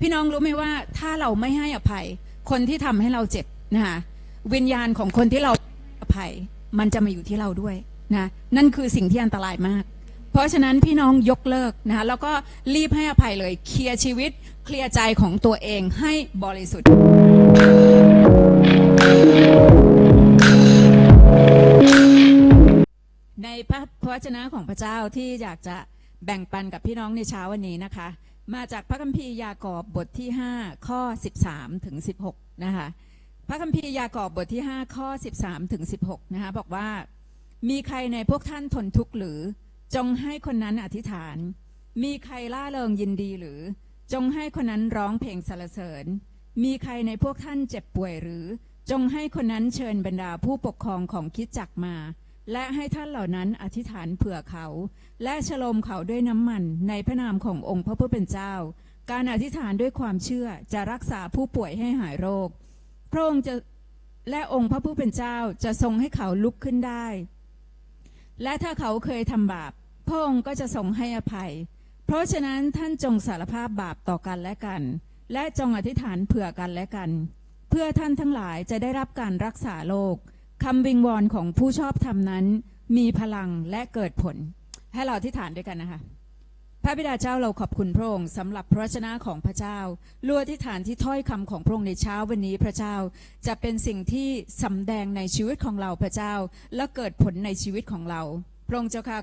พี่น้องรู้ไหมว่าถ้าเราไม่ให้อภัย คนที่ทำให้เราเจ็บนะคะวิญญาณของคนที่เราอภัย มันจะมาอยู่ที่เราด้วยนะนั่นคือสิ่งที่อันตรายมาก เพราะฉะนั้นพี่น้องยกเลิกนะคะแล้วก็รีบให้อภัยเลยเคลียร์ชีวิต เคลียร์ใจของตัวเองให้บริสุทธิ์ในพระพระวจนะของพระเจ้าที่อยากจะแบ่งปันกับพี่น้องในเช้าวันนี้นะคะ มาจากพระคัมภีร์ยากอบบทที่ 5 ข้อ 13 ถึง 16 นะคะ พระคัมภีร์ยากอบบทที่ 5 ข้อ 13 ถึง 16 นะคะ บอกว่า มีใครในพวกท่านทนทุกข์หรือ จงให้คนนั้นอธิษฐาน มีใครล่าเริงยินดีหรือ จงให้คนนั้นร้องเพลงสรรเสริญ มีใครในพวกท่านเจ็บป่วยหรือ จงให้คนนั้นเชิญบรรดาผู้ปกครองของคิดจักมา และให้ท่านเหล่านั้นอธิษฐานเผื่อเขา และฉลมเขาด้วยน้ำมันในพระนามขององค์พระผู้เป็นเจ้า การอธิษฐานด้วยความเชื่อจะรักษาผู้ป่วยให้หายโรค พระองค์จะและองค์พระผู้เป็นเจ้าจะทรงให้เขาลุกขึ้นได้ และถ้าเขาเคยทำบาป พระองค์ก็จะทรงให้อภัย เพราะฉะนั้นท่านจงสารภาพบาปต่อกันและกัน และจงอธิษฐานเผื่อกันและกัน เพื่อท่านทั้งหลายจะได้รับการรักษาโรค คำวิงวอนของผู้ชอบธรรมนั้น มีพลังและเกิดผล ให้เราที่ฐานด้วยกันนะคะ พระบิดาเจ้าเราขอบคุณพระองค์สำหรับพระชนะของพระเจ้าลวอธิษฐานที่ถ้อยคำของพระองค์ในเช้าวันนี้พระเจ้า จะเป็นสิ่งที่สำแดงในชีวิตของเราพระเจ้า และเกิดผลในชีวิตของเรา พระองค์เจ้าค่ะ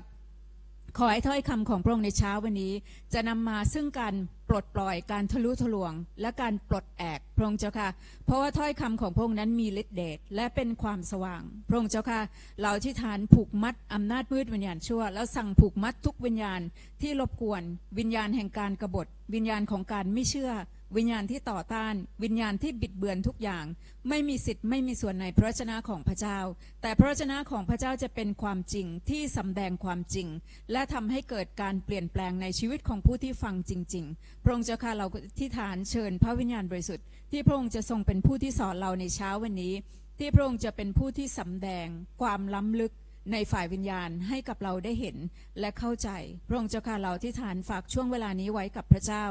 ขอให้ถ้อยคำของพระองค์ในเช้าวันนี้ จะนำมาซึ่งการปลดปล่อยการทะลุทะลวง และการปลดแอกพระองค์เจ้าค่ะ เพราะว่าถ้อยคำของพระองค์นั้นมีฤทธิ์เดชและเป็นความสว่าง พระองค์เจ้าค่ะ เราที่ฐานผูกมัดอำนาจมืดวิญญาณชั่ว แล้วสั่งผูกมัดทุกวิญญาณที่รบกวน วิญญาณแห่งการกรบฏ วิญญาณของการไม่เชื่อ วิญญาณที่ต่อต้าน วิญญาณที่บิดเบือนทุกอย่าง ไม่มีสิทธิ์ไม่มีส่วนในพระวจนะของพระเจ้า แต่พระวจนะของพระเจ้าจะเป็นความจริงที่สำแดงความจริง และทำให้เกิดการเปลี่ยนแปลงในชีวิตของผู้ที่ฟังจริง ๆ พระองค์เจ้าค่ะเราที่ฐานเชิญพระวิญญาณบริสุทธิ์ที่พระองค์จะทรงเป็นผู้ที่สอนเราในเช้าวันนี้ ที่พระองค์จะเป็นผู้ที่สำแดงความล้ำลึก ในฝ่ายวิญญาณให้กับเราได้เห็นและเข้าใจ พระองค์เจ้าค่ะเราที่ฐานฝากช่วงเวลานี้ไว้กับพระเจ้า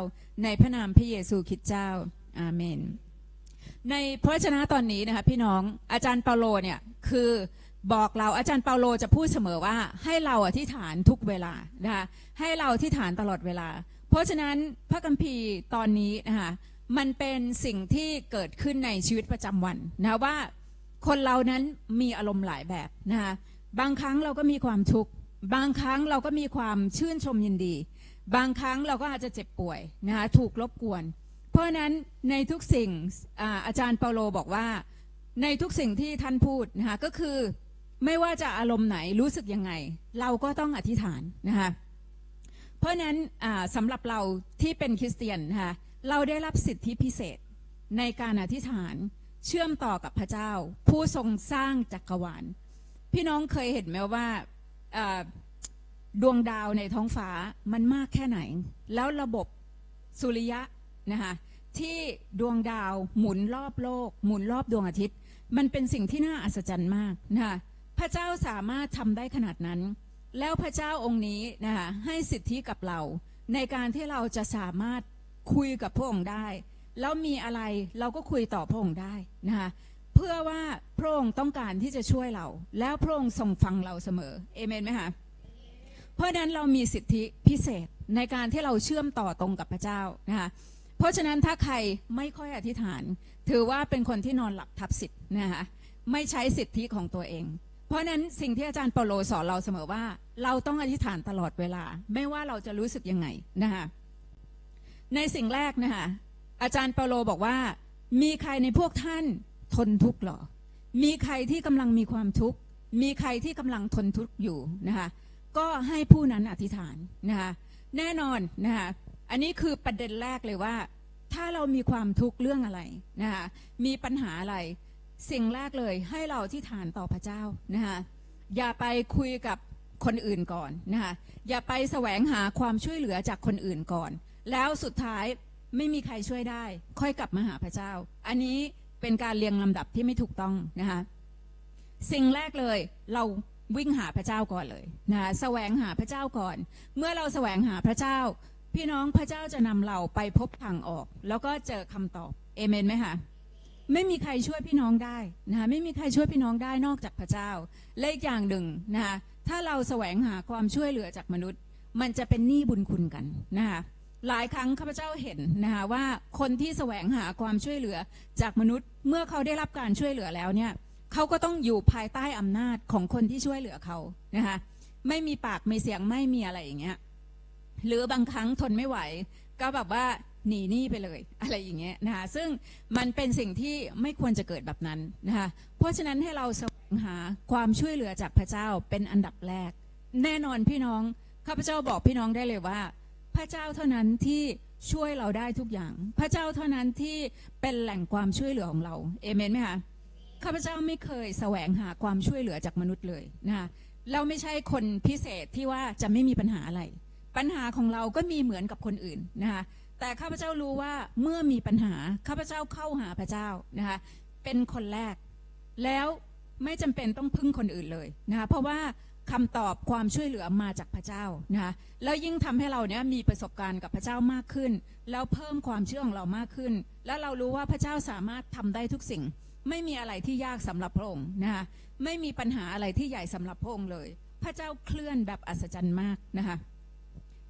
ในพระนามพระเยซูคริสต์เจ้า อาเมน ในพระวจนะตอนนี้นะคะพี่น้องอาจารย์เปาโลเนี่ยคือบอกเราอาจารย์เปาโลจะพูดเสมอว่าให้เราอธิษฐานทุกเวลานะคะให้เราอธิษฐานตลอดเวลา เพราะฉะนั้นพระคัมภีร์ตอนนี้นะคะมันเป็นสิ่งที่เกิดขึ้นในชีวิตประจำวันนะว่าคนเรานั้นมีอารมณ์หลายแบบนะคะ บางครั้งเราก็มีความทุกข์บางครั้งเราก็มีความชื่นชมยินดี บางครั้งเราก็อาจจะเจ็บป่วยนะคะถูกรบกวน เพราะนั้นในทุกสิ่งอาอาจารย์เปาโลบอกว่า ในทุกสิ่งที่ท่านพูดนะคะก็คือไม่ว่าจะอารมณ์ไหนรู้สึกยังไง เราก็ต้องอธิษฐานนะคะเพราะนั้นสำหรับเราที่เป็นคริสเตียนนะคะเราได้รับสิทธิพิเศษในการอธิษฐานเชื่อมต่อกับพระเจ้า ผู้ทรงสร้างจักรวาล พี่น้องเคยเห็นไหมว่าดวงดาวในท้องฟ้ามันมากแค่ไหน แล้วระบบสุริยะนะคะที่ดวงดาวหมุนรอบโลก หมุนรอบดวงอาทิตย์ มันเป็นสิ่งที่น่าอัศจรรย์มากนะคะพระเจ้าสามารถทำได้ขนาดนั้น แล้วพระเจ้าองค์นี้นะคะให้สิทธิกับเรา ในการที่เราจะสามารถคุยกับพระองค์ได้ แล้วมีอะไรเราก็คุยต่อพระองค์ได้นะคะ เพื่อว่าพระองค์ต้องการที่จะช่วยเรา แล้วพระองค์ทรงฟังเราเสมอเอเมนไหมคะเพราะนั้นเรามีสิทธิพิเศษในการที่เราเชื่อมต่อตรงกับพระเจ้านะคะเพราะฉะนั้นถ้าใครไม่ค่อยอธิษฐาน ถือว่าเป็นคนที่นอนหลับทับสิทธิ์นะคะไม่ใช้สิทธิของตัวเอง เพราะนั้นสิ่งที่อาจารย์เปโลสอนเราเสมอว่า เราต้องอธิษฐานตลอดเวลา ไม่ว่าเราจะรู้สึกยังไงนะคะในสิ่งแรกนะคะอาจารย์เปโลบอกว่า มีใครในพวกท่าน ทนทุกข์หรอ มีใครที่กำลังมีความทุกข์ มีใครที่กำลังทนทุกข์อยู่นะคะก็ให้ผู้นั้นอธิษฐานนะคะแน่นอนนะคะอันนี้คือประเด็นแรกเลยว่า ถ้าเรามีความทุกข์เรื่องอะไรนะคะมีปัญหาอะไรสิ่งแรกเลยให้เราอธิษฐานต่อพระเจ้านะคะอย่าไปคุยกับคนอื่นก่อนนะคะอย่าไปแสวงหาความช่วยเหลือจากคนอื่นก่อน แล้วสุดท้ายไม่มีใครช่วยได้ ค่อยกลับมาหาพระเจ้า อันนี้ เป็นการเรียงลำดับที่ไม่ถูกต้องนะคะสิ่งแรกเลยเราวิ่งหาพระเจ้าก่อนเลยนะแสวงหาพระเจ้าก่อน เมื่อเราแสวงหาพระเจ้า พี่น้องพระเจ้าจะนำเราไปพบทางออก แล้วก็เจอคำตอบเอเมนไหมคะไม่มีใครช่วยพี่น้องได้นะคะไม่มีใครช่วยพี่น้องได้นอกจากพระเจ้าและอีกอย่างหนึ่งนะคะถ้าเราแสวงหาความช่วยเหลือจากมนุษย์ มันจะเป็นหนี้บุญคุณกันนะคะ หลายครั้งข้าพเจ้าเห็นนะคะว่าคนที่แสวงหาความช่วยเหลือจากมนุษย์เมื่อเขาได้รับการช่วยเหลือแล้วเนี่ยเขาก็ต้องอยู่ภายใต้อำนาจของคนที่ช่วยเหลือเขานะคะไม่มีปากไม่เสียงไม่มีอะไรอย่างเงี้ยหรือบางครั้งทนไม่ไหว ก็แบบว่าหนีหนี้ไปเลยอะไรอย่างเงี้ยนะคะซึ่งมันเป็นสิ่งที่ไม่ควรจะเกิดแบบนั้นนะคะเพราะฉะนั้นให้เราแสวงหาความช่วยเหลือจากพระเจ้าเป็นอันดับแรก แน่นอนพี่น้องข้าพเจ้าบอกพี่น้องได้เลยว่า พระเจ้าเท่านั้นที่ช่วยเราได้ทุกอย่าง พระเจ้าเท่านั้นที่เป็นแหล่งความช่วยเหลือของเราเอเมนไหมคะข้าพเจ้าไม่เคยแสวงหาความช่วยเหลือจากมนุษย์เลยนะคะเราไม่ใช่คนพิเศษที่ว่าจะไม่มีปัญหาอะไร ปัญหาของเราก็มีเหมือนกับคนอื่นนะคะแต่ข้าพเจ้ารู้ว่าเมื่อมีปัญหาข้าพเจ้าเข้าหาพระเจ้านะคะเป็นคนแรก แล้วไม่จำเป็นต้องพึ่งคนอื่นเลยนะคะเพราะว่า คำตอบความช่วยเหลือมาจากพระเจ้านะคะแล้วยิ่งทำให้เราเนี่ยมีประสบการณ์กับพระเจ้ามากขึ้น แล้วเพิ่มความเชื่อของเรามากขึ้น แล้วเรารู้ว่าพระเจ้าสามารถทำได้ทุกสิ่ง ไม่มีอะไรที่ยากสำหรับพระองค์นะคะไม่มีปัญหาอะไรที่ใหญ่สำหรับพระองค์เลย พระเจ้าเคลื่อนแบบอัศจรรย์มากนะคะ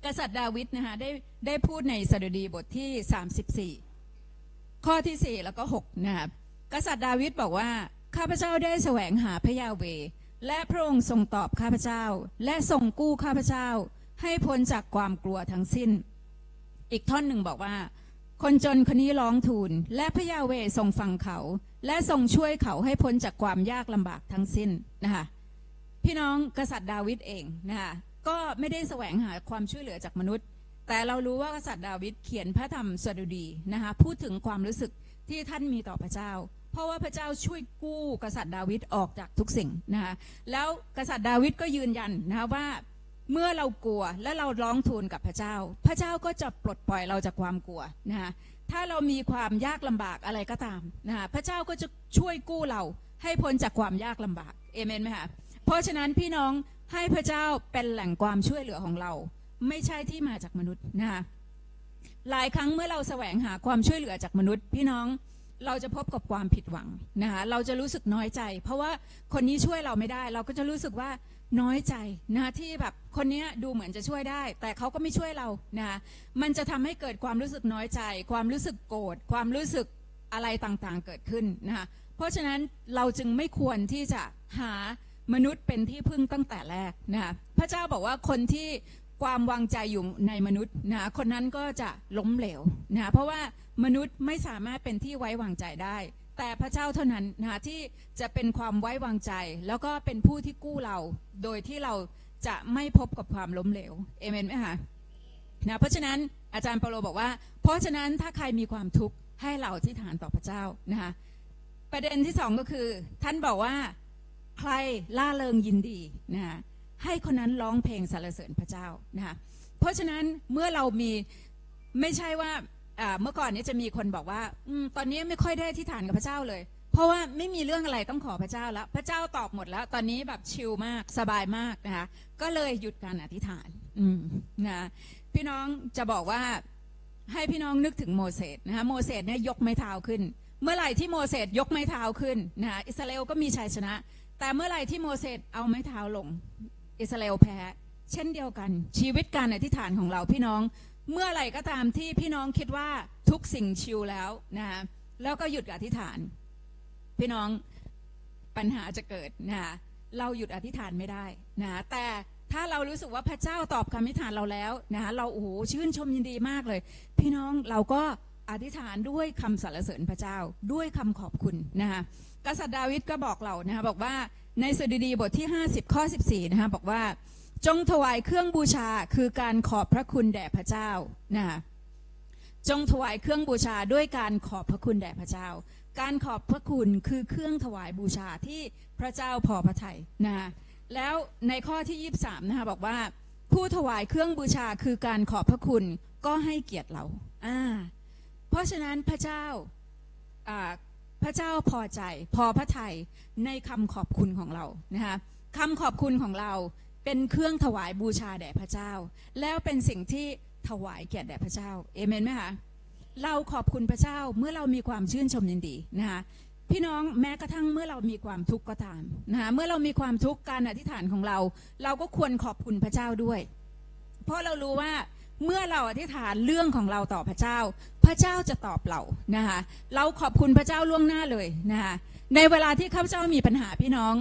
กษัตริย์ดาวิดนะคะได้ได้พูดในสดุดีบทที่ 34 ข้อที่ 4 แล้วก็6นะครับกษัตริย์ดาวิดบอกว่าข้าพเจ้าได้แสวงหาพระยาเว และพระองค์ทรงตอบข้าพเจ้า และทรงกู้ข้าพเจ้า ให้พ้นจากความกลัวทั้งสิ้น อีกท่อนหนึ่งบอกว่า คนจนคนนี้ร้องทูลและพระยาเวทรงฟังเขา และทรงช่วยเขาให้พ้นจากความยากลำบากทั้งสิ้นนะคะพี่น้องกษัตริย์ดาวิดเองนะคะก็ไม่ได้แสวงหาความช่วยเหลือจากมนุษย์ แต่เรารู้ว่ากษัตริย์ดาวิดเขียนพระธรรมสดุดีนะคะพูดถึงความรู้สึกที่ท่านมีต่อพระเจ้า เพราะว่าพระเจ้าช่วยกู้กษัตริย์ดาวิดออกจากทุกสิ่งนะคะแล้วกษัตริย์ดาวิดก็ยืนยันนะคะว่าเมื่อเรากลัวและเราร้องทูลกับพระเจ้า พระเจ้าก็จะปลดปล่อยเราจากความกลัวนะคะถ้าเรามีความยากลำบากอะไรก็ตามนะคะพระเจ้าก็จะช่วยกู้เราให้พ้นจากความยากลำบากเอเมนไหมคะเพราะฉะนั้นพี่น้องให้พระเจ้าเป็นแหล่งความช่วยเหลือของเรา ไม่ใช่ที่มาจากมนุษย์นะคะหลายครั้งเมื่อเราแสวงหาความช่วยเหลือจากมนุษย์ พี่น้อง เราจะพบกับความผิดหวังนะคะเราจะรู้สึกน้อยใจ เพราะว่าคนนี้ช่วยเราไม่ได้ เราก็จะรู้สึกว่าน้อยใจนะที่แบบคนนี้ดูเหมือนจะช่วยได้ แต่เขาก็ไม่ช่วยเรานะมันจะทำให้เกิดความรู้สึกน้อยใจ ความรู้สึกโกรธความรู้สึกอะไรต่างๆเกิดขึ้นนะคะเพราะฉะนั้นเราจึงไม่ควรที่จะหามนุษย์เป็นที่พึ่งตั้งแต่แรกนะคะพระเจ้าบอกว่าคนที่ ความวางใจอยู่ในมนุษย์นะคนนั้นก็จะล้มเหลวนะเพราะว่ามนุษย์ไม่สามารถเป็นที่ไว้วางใจได้ แต่พระเจ้าเท่านั้นนะที่จะเป็นความไว้วางใจ แล้วก็เป็นผู้ที่กู้เรา โดยที่เราจะไม่พบกับความล้มเหลวเอเมนไหมคะนะเพราะฉะนั้นอาจารย์เปโลบอกว่า เพราะฉะนั้นถ้าใครมีความทุกข์ให้เราที่ฐานต่อพระเจ้านะคะประเด็นที่สองก็คือ ท่านบอกว่าใครล่าเริงยินดีนะคะ ให้คนนั้นร้องเพลงสรรเสริญพระเจ้านะคะเพราะฉะนั้นเมื่อเรามีไม่ใช่ว่าเมื่อก่อนนี้จะมีคนบอกว่าอตอนนี้ไม่ค่อยได้ที่ฐานกับพระเจ้าเลย เพราะว่าไม่มีเรื่องอะไรต้องขอพระเจ้าแล้ว พระเจ้าตอบหมดแล้ว ตอนนี้แบบชิลมากสบายมากนะคะก็เลยหยุดการอธิษฐานนะพี่น้องจะบอกว่าให้พี่น้องนึกถึงโมเสสนะคะโมเสสเนี่ยยกไม้เท้าขึ้น เมื่อไหร่ที่โมเสสยกไม้เท้าขึ้นนะคะอิสราเอลก็มีชัยชนะ แต่เมื่อไหร่ที่โมเสสเอาไม้เท้าลง อิสราเอลแพ้ เช่นเดียวกัน ชีวิตการอธิษฐานของเราพี่น้อง เมื่อไหร่ก็ตามที่พี่น้องคิดว่าทุกสิ่งชิลแล้วนะคะแล้วก็หยุดอธิษฐาน พี่น้องปัญหาจะเกิดนะคะเราหยุดอธิษฐานไม่ได้นะแต่ถ้าเรารู้สึกว่าพระเจ้าตอบคำอธิษฐานเราแล้วนะคะเราโอ้โหชื่นชมยินดีมากเลย พี่น้องเราก็อธิษฐานด้วยคำสรรเสริญพระเจ้าด้วยคำขอบคุณนะคะกษัตริย์ดาวิดก็บอกเรานะคะบอกว่า ในสดุดีบทที่ 50 ข้อ 14 นะคะบอกว่า จงถวายเครื่องบูชาคือการขอบพระคุณแด่พระเจ้านะคะจงถวายเครื่องบูชาด้วยการขอบพระคุณแด่พระเจ้า การขอบพระคุณคือเครื่องถวายบูชาที่พระเจ้าพอพระทัยนะคะแล้วในข้อที่ 23 นะคะบอกว่า ผู้ถวายเครื่องบูชาคือการขอบพระคุณก็ให้เกียรติเราอ่าเพราะฉะนั้นพระเจ้า พระเจ้าพอใจ พอพระทัยในคำขอบคุณของเรานะคะคำขอบคุณของเราเป็นเครื่องถวายบูชาแด่พระเจ้า แล้วเป็นสิ่งที่ถวายแก่แด่พระเจ้าเอเมนไหมคะเราขอบคุณพระเจ้าเมื่อเรามีความชื่นชมยินดีนะคะพี่น้องแม้กระทั่งเมื่อเรามีความทุกข์ก็ตามนะคะเมื่อเรามีความทุกข์การอธิษฐานของเรา เราก็ควรขอบคุณพระเจ้าด้วย เพราะเรารู้ว่า เมื่อเราอธิษฐานเรื่องของเราต่อพระเจ้า พระเจ้าจะตอบเรานะคะเราขอบคุณพระเจ้าล่วงหน้าเลยนะคะในเวลาที่ข้าพเจ้ามีปัญหาพี่น้อง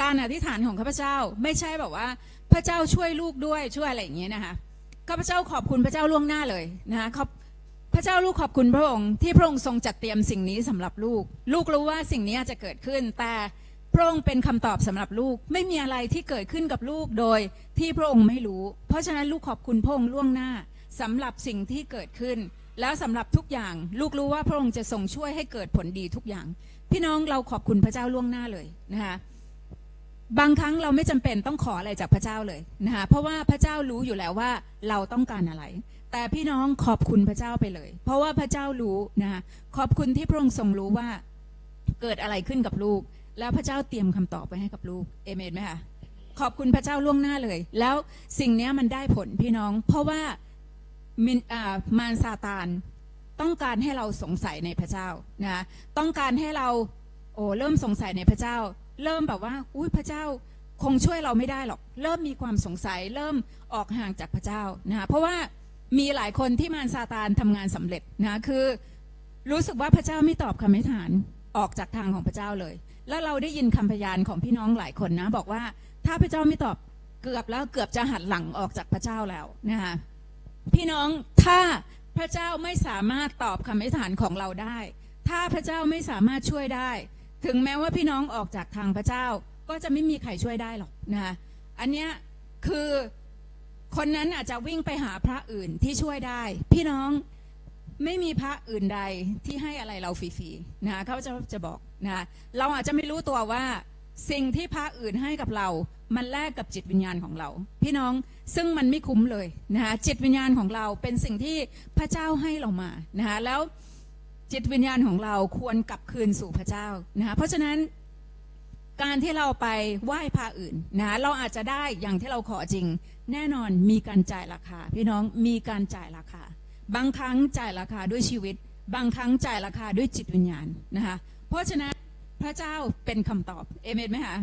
การอธิษฐานของข้าพเจ้าไม่ใช่แบบว่า พระเจ้าช่วยลูกด้วยช่วยอะไรอย่างเงี้ยนะคะข้าพเจ้าขอบคุณพระเจ้าล่วงหน้าเลยนะคะขอบพระเจ้าลูกขอบคุณพระองค์ที่พระองค์ทรงจัดเตรียมสิ่งนี้สำหรับลูก ลูกรู้ว่าสิ่งนี้จะเกิดขึ้นแต่ พระองค์เป็นคำตอบสำหรับลูกไม่มีอะไรที่เกิดขึ้นกับลูกโดยที่พระองค์ไม่รู้ เพราะฉะนั้นลูกขอบคุณพระองค์ล่วงหน้าสำหรับสิ่งที่เกิดขึ้น แล้วสำหรับทุกอย่าง ลูกรู้ว่าพระองค์จะทรงช่วยให้เกิดผลดีทุกอย่าง พี่น้องเราขอบคุณพระเจ้าล่วงหน้าเลยนะคะบางครั้งเราไม่จำเป็นต้องขออะไรจากพระเจ้าเลยนะคะเพราะว่าพระเจ้ารู้อยู่แล้วว่าเราต้องการอะไร แต่พี่น้องขอบคุณพระเจ้าไปเลย เพราะว่าพระเจ้ารู้นะคะขอบคุณที่พระองค์ทรงรู้ว่าเกิดอะไรขึ้นกับลูก แล้วพระเจ้าเตรียมคำตอบไปให้กับลูกเอเมนไหมคะขอบคุณพระเจ้าล่วงหน้าเลย แล้วสิ่งนี้มันได้ผลพี่น้อง เพราะว่ามินอ่ามารซาตานต้องการให้เราสงสัยในพระเจ้านะต้องการให้เราโอ้เริ่มสงสัยในพระเจ้า เริ่มแบบว่าอุ้ยพระเจ้าคงช่วยเราไม่ได้หรอก เริ่มมีความสงสัย เริ่มออกห่างจากพระเจ้านะคะเพราะว่ามีหลายคนที่มารซาตานทำงานสำเร็จนะคือ รู้สึกว่าพระเจ้าไม่ตอบคำอธิษฐานออกจากทางของพระเจ้าเลย แล้วเราได้ยินคำพยานของพี่น้องหลายคนนะ บอกว่าถ้าพระเจ้าไม่ตอบเกือบแล้วเกือบจะหันหลังออกจากพระเจ้าแล้วนะคะพี่น้องถ้าพระเจ้าไม่สามารถตอบคำอธิษฐานของเราได้ ถ้าพระเจ้าไม่สามารถช่วยได้ ถึงแม้ว่าพี่น้องออกจากทางพระเจ้าก็จะไม่มีใครช่วยได้หรอกนะคะอันเนี้ยคือคนนั้นอาจจะวิ่งไปหาพระอื่นที่ช่วยได้ พี่น้องไม่มีพระอื่นใดที่ให้อะไรเราฟรีๆนะคะเขาจะจะบอก นะเราอาจจะไม่รู้ตัวว่าสิ่งที่พระอื่นให้กับเรา มันแลกกับจิตวิญญาณของเรา พี่น้องซึ่งมันไม่คุ้มเลยนะคะจิตวิญญาณของเราเป็นสิ่งที่พระเจ้าให้เรามานะคะแล้วจิตวิญญาณของเราควรกลับคืนสู่พระเจ้านะคะเพราะฉะนั้นการที่เราไปไหว้พระอื่นนะเราอาจจะได้อย่างที่เราขอจริง แน่นอนมีการจ่ายราคา พี่น้องมีการจ่ายราคา บางครั้งจ่ายราคาด้วยชีวิต บางครั้งจ่ายราคาด้วยจิตวิญญาณนะคะ เพราะฉะนั้นพระเจ้าเป็นคำตอบเอเมนไหมคะ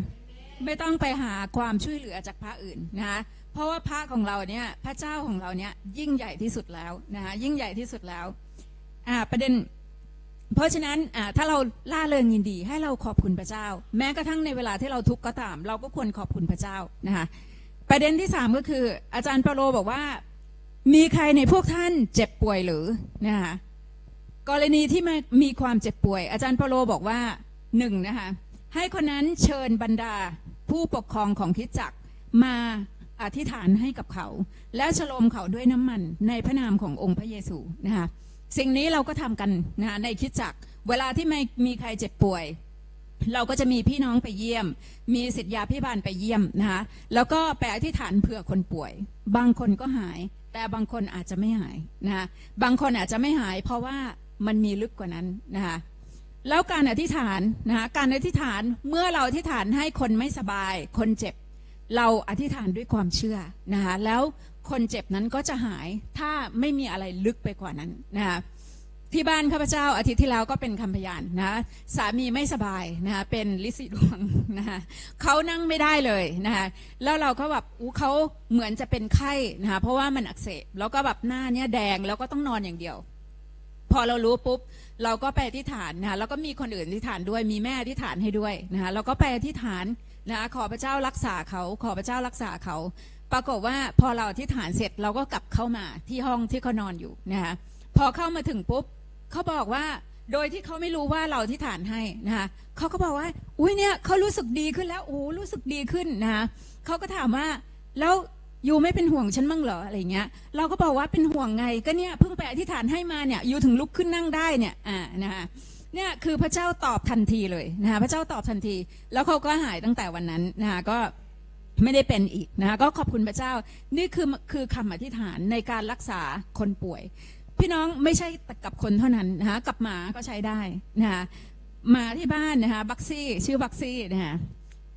ไม่ต้องไปหาความช่วยเหลือจากพระอื่นนะคะเพราะว่าพระของเราเนี่ยพระเจ้าของเราเนี่ยยิ่งใหญ่ที่สุดแล้วนะคะยิ่งใหญ่ที่สุดแล้วอ่าประเด็น เพราะฉะนั้นอ่าถ้าเราล่าเริงยินดีให้เราขอบคุณพระเจ้า แม้กระทั่งในเวลาที่เราทุกข์ก็ตาม เราก็ควรขอบคุณพระเจ้านะคะประเด็นที่สามก็คือ อาจารย์เปาโลบอกว่า มีใครในพวกท่านเจ็บป่วยหรือนะคะ กรณีที่มีความเจ็บป่วย อาจารย์เปโลบอกว่าหนึ่งนะคะให้คนนั้นเชิญบรรดาผู้ปกครองของคิดจักมาอธิษฐานให้กับเขา แล้วฉลมเขาด้วยน้ำมันในพระนามขององค์พระเยซูนะคะสิ่งนี้เราก็ทำกันนะในคิดจักเวลาที่ไม่มีใครเจ็บป่วย เราก็จะมีพี่น้องไปเยี่ยม มีสิทธยาพิบาลไปเยี่ยมนะคะแล้วก็ไปอธิษฐานเผื่อคนป่วย บางคนก็หาย แต่บางคนอาจจะไม่หายนะคะบางคนอาจจะไม่หาย เพราะว่า มันมีลึกกว่านั้นนะคะแล้วการอธิษฐานนะคะการอธิษฐานเมื่อเราอธิษฐานให้คนไม่สบาย คนเจ็บ เราอธิษฐานด้วยความเชื่อนะคะแล้วคนเจ็บนั้นก็จะหายถ้าไม่มีอะไรลึกไปกว่านั้นนะคะที่บ้านข้าพเจ้าอาทิตย์ที่แล้วก็เป็นคำพยานนะสามีไม่สบายนะคะเป็นลิซิดวงนะคะเขานั่งไม่ได้เลยนะคะแล้วเราก็แบบอู้เขาเหมือนจะเป็นไข้นะคะเพราะว่ามันอักเสบแล้วก็แบบหน้าเนี้ยแดงแล้วก็ต้องนอนอย่างเดียว พอเรารู้ปุ๊บเราก็ไปอธิษฐานนะคะแล้วก็มีคนอื่นอธิษฐานด้วยมีแม่อธิษฐานให้ด้วยนะคะเราก็ไปอธิษฐานนะคะขอพระเจ้ารักษาเขาขอพระเจ้ารักษาเขา ปรากฏว่าพอเราอธิษฐานเสร็จเราก็กลับเข้ามาที่ห้องที่เขานอนอยู่นะคะพอเข้ามาถึงปุ๊บเขาบอกว่าโดยที่เขาไม่รู้ว่าเราอธิษฐานให้นะคะเขาก็บอกว่า อุ้ยเนี่ยเขารู้สึกดีขึ้นแล้วโอ้รู้สึกดีขึ้นนะคะเขาก็ถามว่าแล้ว ยูไม่เป็นห่วงฉันมั่งเหรออะไรเงี้ย เราก็บอกว่าเป็นห่วงไงก็เนี่ยเพิ่งไปอธิษฐานให้มาเนี่ยยูถึงลุกขึ้นนั่งได้เนี่ยอ่านะคะเนี่ยคือพระเจ้าตอบทันทีเลยนะคะพระเจ้าตอบทันที แล้วเขาก็หายตั้งแต่วันนั้นนะคะก็ไม่ได้เป็นอีกนะคะก็ขอบคุณพระเจ้า นี่คือคือคำอธิษฐานในการรักษาคนป่วย พี่น้องไม่ใช่กับคนเท่านั้นนะคะกับหมาก็ใช้ได้นะคะหมาที่บ้านนะคะบักซี่ชื่อบักซี่นะคะ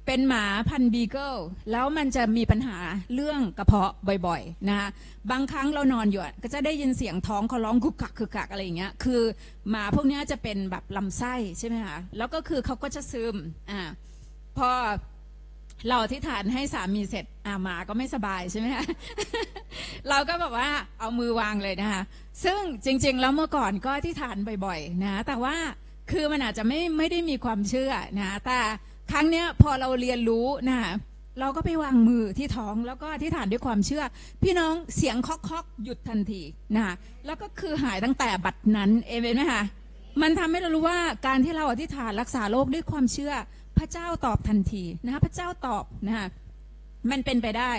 เป็นหมาพันบีเกิลแล้วมันจะมีปัญหาเรื่องกระเพาะบ่อยๆนะคะบางครั้งเรานอนอยู่อะก็จะได้ยินเสียงท้องเขาร้องกุกกักกุกกักอะไรอย่างเงี้ยคือหมาพวกนี้จะเป็นแบบลำไส้ใช่ไหมคะแล้วก็คือเขาก็จะซึมอ่าพอเราอธิษฐานให้สามีเสร็จอ่าหมาก็ไม่สบายใช่ไหมคะเราก็แบบว่าเอามือวางเลยนะคะซึ่งจริง ๆ แล้วเมื่อก่อนก็อธิษฐานบ่อย ๆ นะ แต่ว่าคือมันอาจจะไม่ไม่ได้มีความเชื่อนะแต่ ครั้งเนี้ยพอเราเรียนรู้นะคะเราก็ไปวางมือที่ท้องแล้วก็อธิษฐานด้วยความเชื่อ พี่น้องเสียงเคาะๆหยุดทันทีนะคะแล้วก็คือหายตั้งแต่บัดนั้นเอเมนไหมคะมันทำให้เรารู้ว่าการที่เราอธิษฐานรักษาโรคด้วยความเชื่อ พระเจ้าตอบทันทีนะคะพระเจ้าตอบนะคะมันเป็นไปได้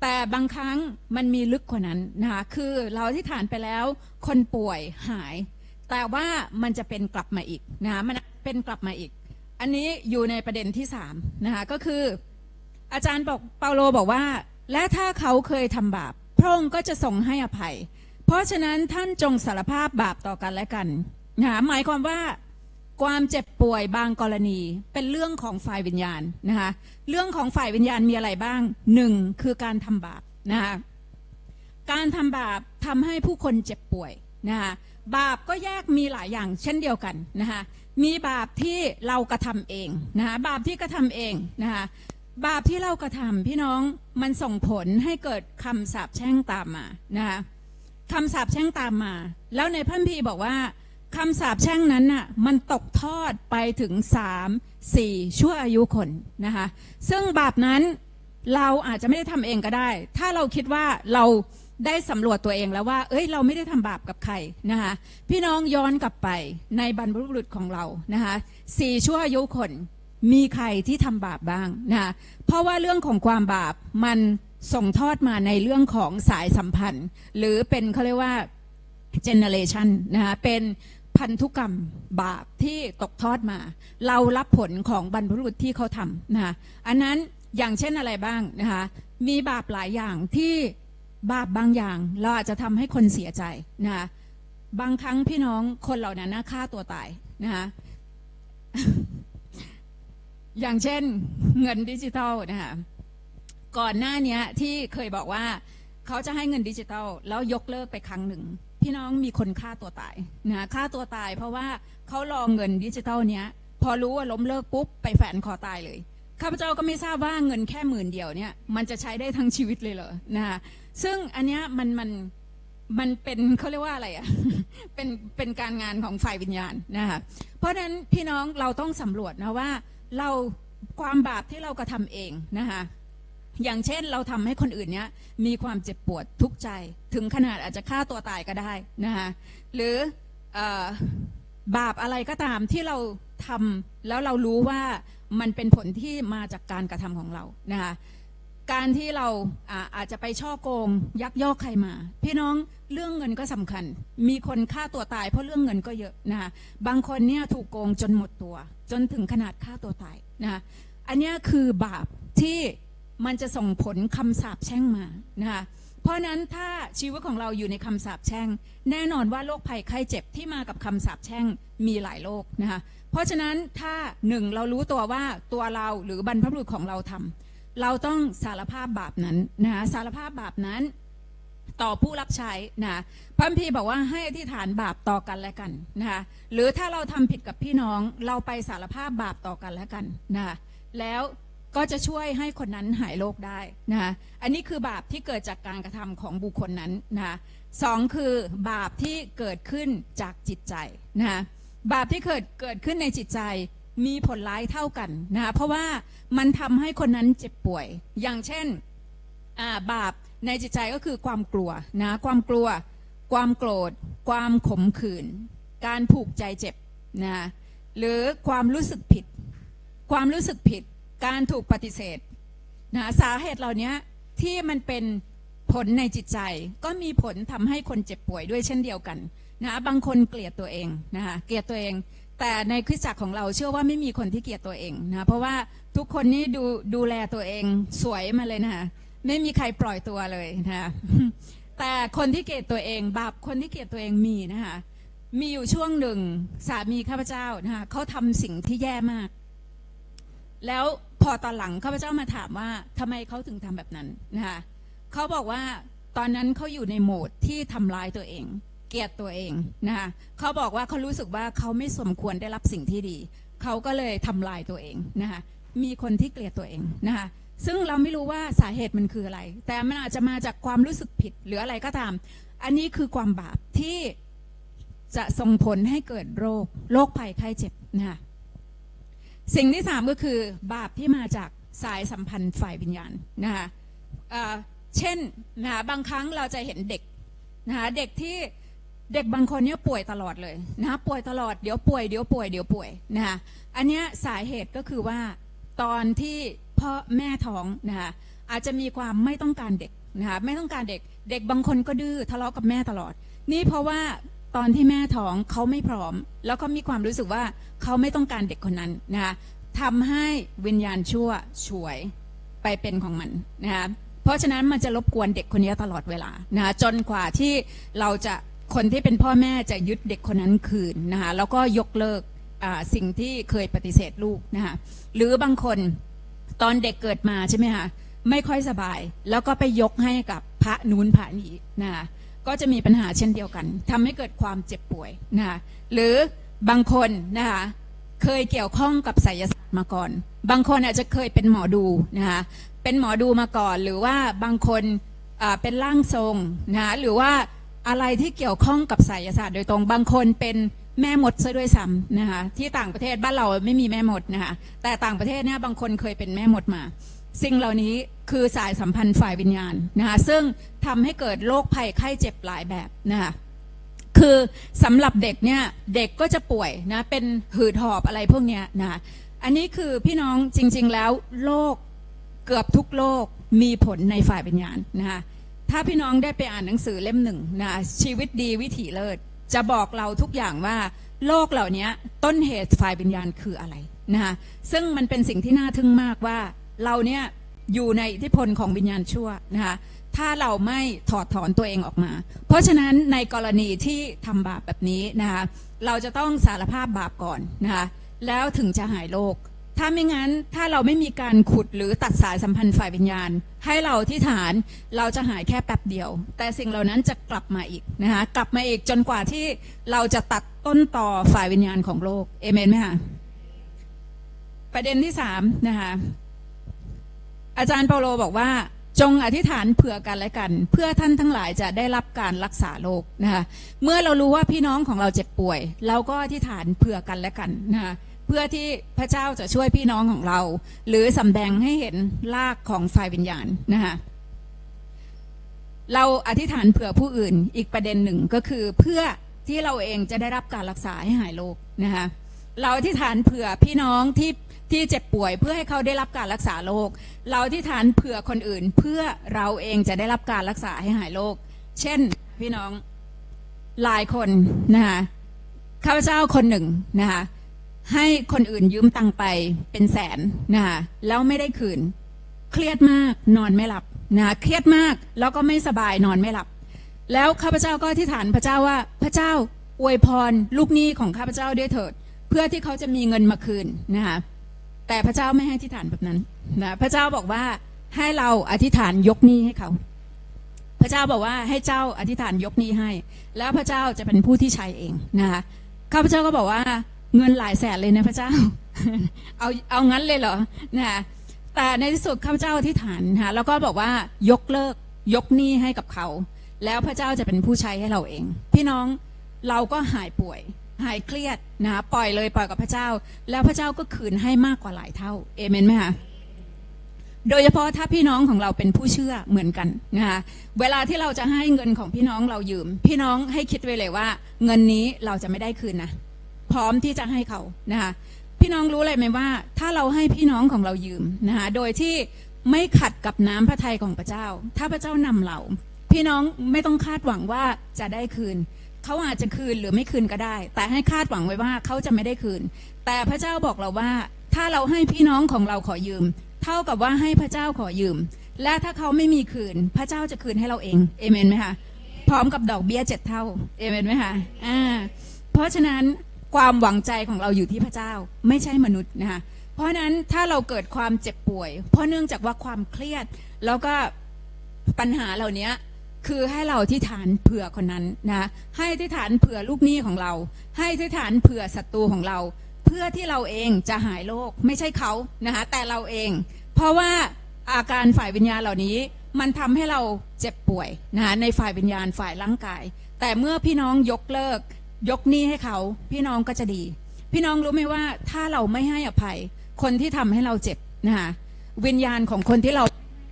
แต่บางครั้งมันมีลึกกว่านั้นนะคะคือเราที่ฐานไปแล้ว คนป่วยหาย แต่ว่ามันจะเป็นกลับมาอีกนะคะมันเป็นกลับมาอีก อันนี้อยู่ในประเด็นที่สามนะคะก็คือ อาจารย์บอกเปาโลบอกว่า และถ้าเขาเคยทำบาปพระองค์ก็จะทรงให้อภัย เพราะฉะนั้นท่านจงสารภาพบาปต่อกันและกันนะคะหมายความว่าความเจ็บป่วยบางกรณีเป็นเรื่องของฝ่ายวิญญาณนะคะเรื่องของฝ่ายวิญญาณมีอะไรบ้างหนึ่งคือการทำบาปนะคะการทำบาปทำให้ผู้คนเจ็บป่วยนะคะบาปก็แยกมีหลายอย่างเช่นเดียวกันนะคะ มีบาปที่เรากระทำเองนะคะบาปที่กระทำเองนะคะบาปที่เรากระทำพี่น้องมันส่งผลให้เกิดคำสาปแช่งตามมานะคะคำสาปแช่งตามมา แล้วในพระคัมภีบอกว่าคำสาปแช่งนั้นน่ะมันตกทอดไปถึงสามสี่ชั่วอายุคนนะคะซึ่งบาปนั้นเราอาจจะไม่ได้ทำเองก็ได้ ถ้าเราคิดว่าเรา ได้สำรวจตัวเองแล้วว่า เอ้ย เราไม่ได้ทำบาปกับใครนะคะ พี่น้องย้อนกลับไปในบรรพบุรุษของเรานะคะสี่ชั่วอายุคนมีใครที่ทำบาปบ้างนะคะเพราะว่าเรื่องของความบาปมันส่งทอดมาในเรื่องของสายสัมพันธ์ หรือเป็นเขาเรียกว่า generation นะคะเป็นพันธุกรรมบาปที่ตกทอดมา เรารับผลของบรรพบุรุษที่เขาทำนะคะอันนั้นอย่างเช่นอะไรบ้างนะคะมีบาปหลายอย่างที่ บาปบางอย่าง เราอาจจะทำให้คนเสียใจนะคะบางครั้งพี่น้องคนเหล่านั้นนะฆ่าตัวตายนะคะอย่างเช่นเงินดิจิทัลนะคะก่อนหน้านี้ที่เคยบอกว่า เขาจะให้เงินดิจิทัล แล้วยกเลิกไปครั้งหนึ่ง พี่น้องมีคนฆ่าตัวตายนะฆ่าตัวตาย เพราะว่าเขารองเงินดิจิทัลเนี้ย พอรู้ว่าล้มเลิกปุ๊บไปแฝนคอตายเลยข้าพเจ้าก็ไม่ทราบว่าเงินแค่หมื่นเดียวเนี่ย มันจะใช้ได้ทั้งชีวิตเลยเหรอนะคะ ซึ่งอันเนี้ยมันมันมันเป็นเขาเรียกว่าอะไรอะเป็นเป็นการงานของฝ่ายวิญญาณนะคะเพราะฉะนั้นพี่น้องเราต้องสำรวจนะว่า เราความบาปที่เรากระทำเองนะคะอย่างเช่นเราทำให้คนอื่นเนี้ยมีความเจ็บปวดทุกข์ใจ ถึงขนาดอาจจะฆ่าตัวตายก็ได้นะคะหรืออบาปอะไรก็ตามที่เราทำแล้วเรารู้ว่ามันเป็นผลที่มาจากการกระทำของเรานะคะ การที่เราอาอาจจะไปช่อโกง ยักยอกใครมา พี่น้องเรื่องเงินก็สำคัญ มีคนฆ่าตัวตายเพราะเรื่องเงินก็เยอะนะคะบางคนเนี่ยถูกโกงจนหมดตัว จนถึงขนาดฆ่าตัวตายนะคะอันนี้คือบาปที่มันจะส่งผลคำสาปแช่งมานะคะเพราะฉะนั้นถ้าชีวิตของเราอยู่ในคำสาปแช่ง แน่นอนว่าโรคภัยไข้เจ็บที่มากับคำสาปแช่งมีหลายโรคนะคะเพราะฉะนั้นถ้าหนึ่งเรารู้ตัวว่าตัวเราหรือบรรพบุรุษของเราทำ เราต้องสารภาพบาปนั้นนะคะสารภาพบาปนั้น ต่อผู้รับใช้นะพระคัมภีร์บอกว่าให้อธิษฐานบาปต่อกันและกันนะคะหรือถ้าเราทำผิดกับพี่น้องเราไปสารภาพบาปต่อกันและกันนะคะแล้วก็จะช่วยให้คนนั้นหายโรคได้นะคะอันนี้คือบาปที่เกิดจากการกระทำของบุคคลนั้นนะคะสองคือบาปที่เกิดขึ้นจากจิตใจนะคะบาปที่เกิดเกิดขึ้นในจิตใจ มีผลร้ายเท่ากันนะคะเพราะว่ามันทำให้คนนั้นเจ็บป่วย อย่างเช่นาบาปในจิตใจก็คือความกลัวนะความกลัว ความโกรธ ความขมขื่น การผูกใจเจ็บนะหรือความรู้สึกผิด ความรู้สึกผิด การถูกปฏิเสธนะสาเหตุเหล่านี้ที่มันเป็นผลในจิตใจ ก็มีผลทำให้คนเจ็บป่วยด้วยเช่นเดียวกันนะบางคนเกลียดตัวเองนะคะเกลียดตัวเอง แต่ในคริสตจักรของเราเชื่อว่าไม่มีคนที่เกลียดตัวเองนะเพราะว่าทุกคนนี่ดูดูแลตัวเองสวยมาเลยนะคะไม่มีใครปล่อยตัวเลยนะคะแต่คนที่เกลียดตัวเองบาปคนที่เกลียดตัวเองมีนะคะมีอยู่ช่วงหนึ่งสามีข้าพเจ้านะคะเขาทำสิ่งที่แย่มาก แล้วพอตอนหลังข้าพเจ้ามาถามว่าทำไมเขาถึงทำแบบนั้นนะคะเขาบอกว่าตอนนั้นเขาอยู่ในโหมดที่ทำร้ายตัวเอง เกลียดตัวเองนะคะเขาบอกว่าเขารู้สึกว่าเขาไม่สมควรได้รับสิ่งที่ดี เขาก็เลยทำลายตัวเองนะคะมีคนที่เกลียดตัวเองนะคะซึ่งเราไม่รู้ว่าสาเหตุมันคืออะไร แต่มันอาจจะมาจากความรู้สึกผิดหรืออะไรก็ตาม อันนี้คือความบาปที่จะส่งผลให้เกิดโรคโรคภัยไข้เจ็บนะคะสิ่งที่สามก็คือบาปที่มาจากสายสัมพันธ์ฝ่ายวิญญาณนะคะเอ่อเช่นนะคะบางครั้งเราจะเห็นเด็กนะคะเด็กที่ เด็กบางคนเนี่ยป่วยตลอดเลยนะคะป่วยตลอดเดี๋ยวป่วยเดี๋ยวป่วยเดี๋ยวป่วยนะคะอันเนี้ยสาเหตุก็คือว่าตอนที่พ่อแม่ท้องนะคะอาจจะมีความไม่ต้องการเด็กนะคะไม่ต้องการเด็ก เด็กบางคนก็ดื้อทะเลาะกับแม่ตลอด นี่เพราะว่าตอนที่แม่ท้องเขาไม่พร้อม แล้วก็มีความรู้สึกว่าเขาไม่ต้องการเด็กคนนั้นนะคะทำให้วิญญาณชั่วช่วยไปเป็นของมันนะคะเพราะฉะนั้นมันจะรบกวนเด็กคนนี้ตลอดเวลานะคะจนกว่าที่เราจะ คนที่เป็นพ่อแม่จะยึดเด็กคนนั้นคืนนะคะแล้วก็ยกเลิกสิ่งที่เคยปฏิเสธลูกนะคะหรือบางคนตอนเด็กเกิดมาใช่ไหมคะไม่ค่อยสบาย แล้วก็ไปยกให้กับพระนู้นพระนี้นะคะก็จะมีปัญหาเช่นเดียวกันทำให้เกิดความเจ็บป่วยนะคะหรือบางคนนะคะเคยเกี่ยวข้องกับไสยศาสตร์มาก่อน บางคนอาจจะเคยเป็นหมอดูนะคะเป็นหมอดูมาก่อน หรือว่าบางคนเป็นร่างทรงนะคะหรือว่า อะไรที่เกี่ยวข้องกับไสยศาสตร์โดยตรงบางคนเป็นแม่มดซะด้วยซ้ำนะคะที่ต่างประเทศบ้านเราไม่มีแม่มดนะคะแต่ต่างประเทศเนี่ยบางคนเคยเป็นแม่มดมา สิ่งเหล่านี้คือสายสัมพันธ์ฝ่ายวิญญาณนะคะซึ่งทำให้เกิดโรคภัยไข้เจ็บหลายแบบนะคะคือสำหรับเด็กเนี่ยเด็กก็จะป่วยนะเป็นหืดหอบอะไรพวกเนี้ยนะคะอันนี้คือพี่น้องจริง ๆแล้วโรคเกือบทุกโรคมีผลในฝ่ายวิญญาณนะคะ ถ้าพี่น้องได้ไปอ่านหนังสือเล่มหนึ่งนะชีวิตดีวิถีเลิศ จะบอกเราทุกอย่างว่าโรคเหล่านี้ต้นเหตุฝ่ายวิญญาณคืออะไรนะคะซึ่งมันเป็นสิ่งที่น่าทึ่งมากว่าเราเนี่ยอยู่ในอิทธิพลของวิญญาณชั่วนะคะถ้าเราไม่ถอดถอนตัวเองออกมา เพราะฉะนั้นในกรณีที่ทำบาปแบบนี้นะคะเราจะต้องสารภาพบาปก่อนนะคะแล้วถึงจะหายโรคถ้าไม่งั้นถ้าเราไม่มีการขุดหรือตัดสายสัมพันธ์ฝ่ายวิญญาณ ให้เราที่ฐานเราจะหายแค่แป๊บเดียว แต่สิ่งเหล่านั้นจะกลับมาอีกนะคะกลับมาอีกจนกว่าที่เราจะตัดต้นต่อฝ่ายวิญญาณของโลกเอเมนไหมคะประเด็นที่สามนะคะอาจารย์เปาโลบอกว่าจงอธิษฐานเผื่อกันและกัน เพื่อท่านทั้งหลายจะได้รับการรักษาโรคนะคะเมื่อเรารู้ว่าพี่น้องของเราเจ็บป่วย เราก็อธิษฐานเผื่อกันและกันนะคะ พื่อที่พระเจ้าจะช่วยพี่น้องของเรา หรือสำแดงให้เห็นรากของฝ่ายวิญญาณนะคะเราอธิษฐานเผื่อผู้อื่นอีกประเด็นหนึ่งก็คือเพื่อที่เราเองจะได้รับการรักษาให้หายโรคนะคะเราอธิษฐานเผื่อพี่น้องที่ที่เจ็บป่วยเพื่อให้เขาได้รับการรักษาโรคเราอธิษฐานเผื่อคนอื่น เพื่อเราเองจะได้รับการรักษาให้หายโรคเช่นพี่น้องหลายคนนะคะข้าพเจ้าคนหนึ่งนะคะ ให้คนอื่นยืมตังไปเป็นแสนนะคะแล้วไม่ได้คืน เครียดมากนอนไม่หลับนะเครียดมากแล้วก็ไม่สบายนอนไม่หลับ แล้วข้าพเจ้าก็ที่ฐานพระเจ้าว่าพระเจ้าอวยพรลูกหนี้ของข้าพเจ้าด้วยเถิด เพื่อที่เขาจะมีเงินมาคืนนะคะแต่พระเจ้าไม่ให้อธิษฐานแบบนั้นนะพระเจ้าบอกว่าให้เราอธิษฐานยกหนี้ให้เขา พระเจ้าบอกว่าให้เจ้าอธิษฐานยกหนี้ให้ แล้วพระเจ้าจะเป็นผู้ที่ใช้เองนะคะข้าพเจ้าก็บอกว่า เงินหลายแสนเลยนะพระเจ้า เอาเอางั้นเลยเหรอนะคะแต่ในที่สุดข้าพเจ้าอธิษฐานนะคะแล้วก็บอกว่ายกเลิกยกหนี้ให้กับเขา แล้วพระเจ้าจะเป็นผู้ใช้ให้เราเอง พี่น้องเราก็หายป่วย หายเครียดนะคะปล่อยเลยปล่อยกับพระเจ้า แล้วพระเจ้าก็คืนให้มากกว่าหลายเท่าเอเมนไหมคะโดยเฉพาะถ้าพี่น้องของเราเป็นผู้เชื่อเหมือนกันนะคะเวลาที่เราจะให้เงินของพี่น้องเรายืม พี่น้องให้คิดไว้เลยว่า เงินนี้เราจะไม่ได้คืนนะ พร้อมที่จะให้เขานะคะพี่น้องรู้เลยไหมว่า ถ้าเราให้พี่น้องของเรายืมนะคะโดยที่ไม่ขัดกับน้ำพระทัยของพระเจ้า ถ้าพระเจ้านำเรา พี่น้องไม่ต้องคาดหวังว่าจะได้คืน เขาอาจจะคืนหรือไม่คืนก็ได้ แต่ให้คาดหวังไว้ว่าเขาจะไม่ได้คืน แต่พระเจ้าบอกเราว่า ถ้าเราให้พี่น้องของเราขอยืม เท่ากับว่าให้พระเจ้าขอยืม และถ้าเขาไม่มีคืน พระเจ้าจะคืนให้เราเองเอเมนไหมคะพร้อมกับดอกเบี้ยเจ็ดเท่าเอเมนไหมคะอ่าเพราะฉะนั้น ความหวังใจของเราอยู่ที่พระเจ้า ไม่ใช่มนุษย์นะคะเพราะนั้นถ้าเราเกิดความเจ็บป่วย เพราะเนื่องจากว่าความเครียด แล้วก็ปัญหาเหล่านี้คือให้เราที่ฐานเผื่อคนนั้นนะให้ที่ฐานเผื่อลูกหนี้ของเรา ให้ที่ฐานเผื่อศัตรูของเรา เพื่อที่เราเองจะหายโรคไม่ใช่เขานะคะแต่เราเอง เพราะว่าอาการฝ่ายวิญญาณเหล่านี้ มันทำให้เราเจ็บป่วยนะคะในฝ่ายวิญญาณฝ่ายร่างกาย แต่เมื่อพี่น้องยกเลิก ยกหนี้ให้เขา พี่น้องก็จะดี พี่น้องรู้ไหมว่าถ้าเราไม่ให้อภัย คนที่ทำให้เราเจ็บนะคะวิญญาณของคนที่เรา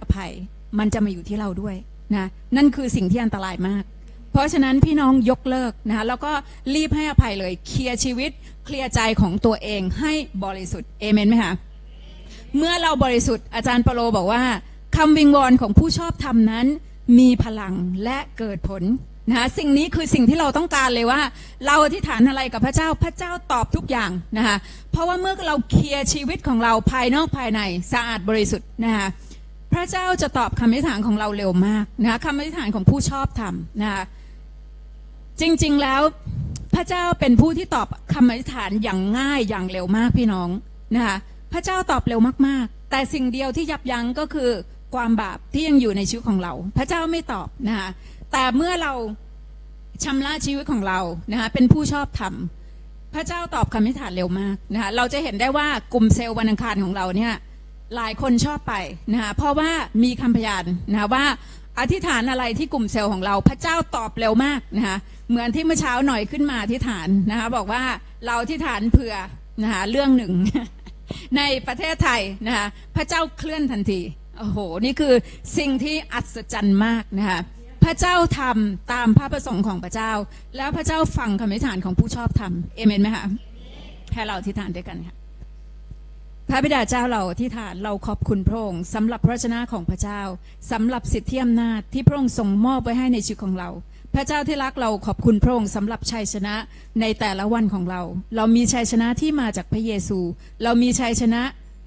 อภัย มันจะมาอยู่ที่เราด้วยนะนั่นคือสิ่งที่อันตรายมาก เพราะฉะนั้นพี่น้องยกเลิกนะคะแล้วก็รีบให้อภัยเลยเคลียร์ชีวิต เคลียร์ใจของตัวเองให้บริสุทธิ์เอเมนไหมคะเมื่อเราบริสุทธิ์อาจารย์เปโลบอกว่าคำวิงวอนของผู้ชอบธรรมนั้น มีพลังและเกิดผล นะคะสิ่งนี้คือสิ่งที่เราต้องการเลยว่า เราอธิษฐานอะไรกับพระเจ้าพระเจ้าตอบทุกอย่างนะคะเพราะว่าเมื่อเราเคลียร์ชีวิตของเราภายนอกภายในสะอาดบริสุทธิ์นะคะพระเจ้าจะตอบคำอธิษฐานของเราเร็วมากนะคะคำอธิษฐานของผู้ชอบธรรมนะคะจริงๆแล้วพระเจ้าเป็นผู้ที่ตอบคำอธิษฐานอย่างง่ายอย่างเร็วมากพี่น้องนะคะพระเจ้าตอบเร็วมากๆ แต่สิ่งเดียวที่ยับยั้งก็คือความบาปที่ยังอยู่ในชีวิตของเรา พระเจ้าไม่ตอบนะคะ แต่เมื่อเราชำระชีวิตของเรานะคะเป็นผู้ชอบธรรมพระเจ้าตอบคำอธิษฐานเร็วมากนะคะเราจะเห็นได้ว่ากลุ่มเซลล์วันอังคารของเราเนี่ยหลายคนชอบไปนะคะเพราะว่ามีคำพยานนะคะว่าอธิษฐานอะไรที่กลุ่มเซลล์ของเรา พระเจ้าตอบเร็วมากนะคะเหมือนที่เมื่อเช้าหน่อยขึ้นมาอธิษฐานนะคะบอกว่าเราอธิษฐานเผื่อนะคะเรื่องหนึ่ง ในประเทศไทยนะคะพระเจ้าเคลื่อนทันทีโอ้โหนี่คือสิ่งที่อัศจรรย์มากนะคะ พระเจ้าทำตามพระประสงค์ของพระเจ้า แล้วพระเจ้าฟังคำอธิษฐานของผู้ชอบทำเอเมนไหมคะให้เราอธิษฐานด้วยกันค่ะพระบิดาเจ้าเราอธิษฐานเราขอบคุณพระองค์สำหรับพระชนะของพระเจ้าสำหรับสิทธิอำนาจที่พระองค์ทรงมอบไว้ให้ในชีวิตของเรา พระเจ้าที่รักเราขอบคุณพระองค์สำหรับชัยชนะในแต่ละวันของเรา เรามีชัยชนะที่มาจากพระเยซู เรามีชัยชนะ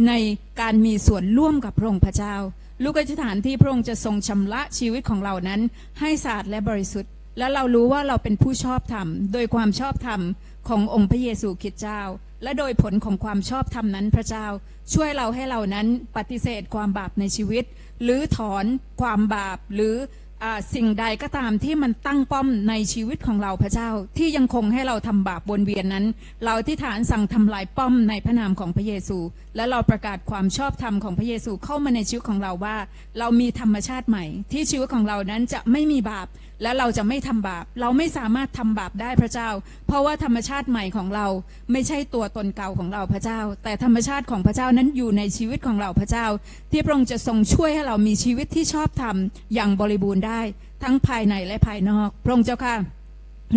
ในการมีส่วนร่วมกับพระองค์พระเจ้า ลูกอธิษฐานที่พระองค์จะทรงชำระชีวิตของเรานั้น ให้สะอาดและบริสุทธิ์ และเรารู้ว่าเราเป็นผู้ชอบธรรม โดยความชอบธรรมขององค์พระเยซูคริสต์เจ้า และโดยผลของความชอบธรรมนั้นพระเจ้า ช่วยเราให้เรานั้นปฏิเสธความบาปในชีวิต หรือถอนความบาปหรือ สิ่งใดก็ตามที่มันตั้งป้อมในชีวิตของเราพระเจ้า ที่ยังคงให้เราทำบาปวนเวียนนั้น เราที่ฐานสั่งทำลายป้อมในพระนามของพระเยซู และเราประกาศความชอบธรรมของพระเยซูเข้ามาในชีวิตของเราว่า เรามีธรรมชาติใหม่ ที่ชีวิตของเรานั้นจะไม่มีบาป และเราจะไม่ทำบาป เราไม่สามารถทำบาปได้พระเจ้า เพราะว่าธรรมชาติใหม่ของเราไม่ใช่ตัวตนเก่าของเราพระเจ้า แต่ธรรมชาติของพระเจ้านั้นอยู่ในชีวิตของเราพระเจ้า ที่พระองค์จะทรงช่วยให้เรามีชีวิตที่ชอบธรรมอย่างบริบูรณ์ได้ ทั้งภายในและภายนอก พระองค์เจ้าค่ะ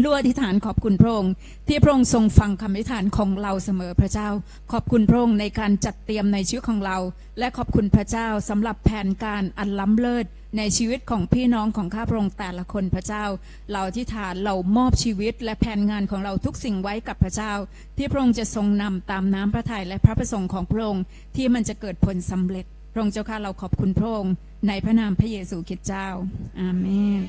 ล้อธิษฐานขอบคุณพระองค์ที่พระองค์ทรงฟังคำอธิษฐานของเราเสมอพระเจ้า ขอบคุณพระองค์ในการจัดเตรียมในชีวิตของเรา และขอบคุณพระเจ้าสำหรับแผนการอันล้ำเลิศ ในชีวิตของพี่น้องของข้าพระองค์แต่ละคนพระเจ้า เราที่ฐานเรามอบชีวิตและแผนงานของเราทุกสิ่งไว้กับพระเจ้า ที่พระองค์จะทรงนำตามน้ำพระทัยและพระประสงค์ของพระองค์ที่มันจะเกิดผลสำเร็จพระองค์เจ้าข้าเราขอบคุณพระองค์ในพระนามพระเยซูคริสต์เจ้า อาเมน